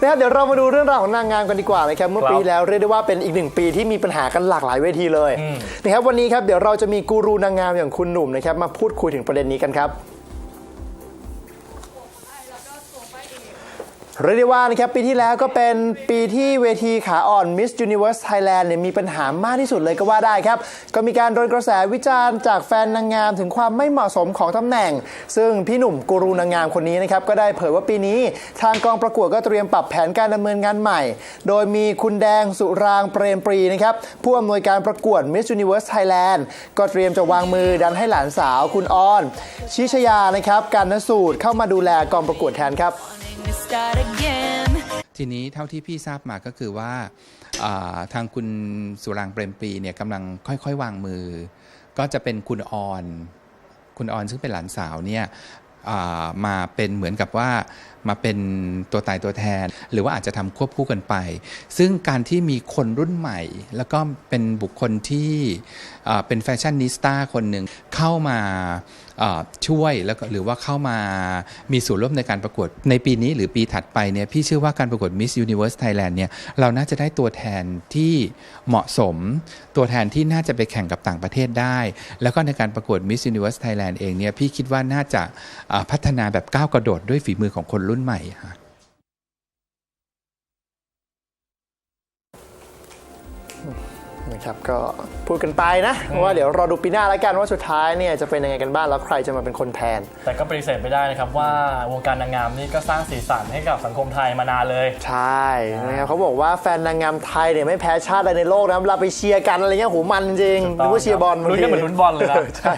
นะครับเดี๋ยวเรามาดูเรื่องราวของนางงามกันดีกว่านะครับเมื่อครับปีที่แล้วเรียกได้ว่าเป็นอีกหนึ่งปีที่มีปัญหากันหลากหลายเวทีเลยอืมนะครับวันนี้ครับเดี๋ยวเราจะมีกูรูนางงามอย่างคุณหนุ่มนะครับมาพูดคุยถึงประเด็นนี้กันครับ เรียกได้ว่านะครับปีที่แล้วก็เป็นปีที่เวทีขาอ่อน Miss Universe Thailand เนี่ยมีปัญหามากที่สุดเลยก็ว่าได้ครับ ก็มีการโดนกระแสวิจารณ์จากแฟนนางงามถึงความไม่เหมาะสมของตำแหน่ง ซึ่งพี่หนุ่มกูรูนางงามคนนี้นะครับก็ได้เผยว่าปีนี้ ทางกองประกวดก็เตรียมปรับแผนการดำเนินงานใหม่ โดยมีคุณแดงสุรางเปรมปรีนะครับผู้อำนวยการประกวด Miss Universe Thailand ก็เตรียมจะวางมือดันให้หลานสาวคุณออน ชิชยานะครับการนสูตรเข้ามาดูแลกองประกวดแทนครับ start again. ทีนี้เท่าที่พี่ทราบมาก็คือว่าอ่าทางคุณสุรางค์เปรมปรีเนี่ยกำลังค่อยๆ วางมือ ก็จะเป็นคุณออน คุณออนซึ่งเป็นหลานสาวเนี่ย มาเป็นเหมือนกับว่ามาเป็นตัวตายตัวแทน หรือว่าอาจจะทำควบคู่กันไป ซึ่งการที่มีคนรุ่นใหม่ แล้วก็เป็นบุคคลที่เป็นแฟชั่นนิสต้าคนหนึ่งเข้ามาช่วยแล้วก็หรือว่าเข้ามามีส่วนร่วมในการประกวดในปีนี้หรือปีถัดไปเนี่ยพี่เชื่อว่าการประกวด Miss Universe Thailand เนี่ยเราน่าจะได้ตัวแทนที่เหมาะสม ตัวแทนที่น่าจะไปแข่งกับต่างประเทศได้ แล้วก็ในการประกวด Miss Universe Thailand เองเนี่ยพี่คิดว่าน่าจะพัฒนาแบบก้าวกระโดดด้วยฝีมือของคนรุ่นใหม่ค่ะนะครับก็พูดกันไปนะว่าเดี๋ยวรอดูปีหน้าแล้วกันว่าสุดท้ายเนี่ยจะเป็นยังไงกันบ้างแล้วใครจะมาเป็นคนแทน แต่ก็ปฏิเสธไม่ได้นะครับว่าวงการนางงามนี่ก็สร้างสีสันให้กับสังคมไทยมานานเลย ใช่นะครับเขาบอกว่าแฟนนางงามไทยเนี่ยไม่แพ้ชาติใดในโลกนะเวลาไปเชียร์กันอะไรเงี้ยโหมันจริงถูกต้องนึกว่าเชียร์บอลลุ้นกันเหมือนลุ้นบอลเลยนะใช่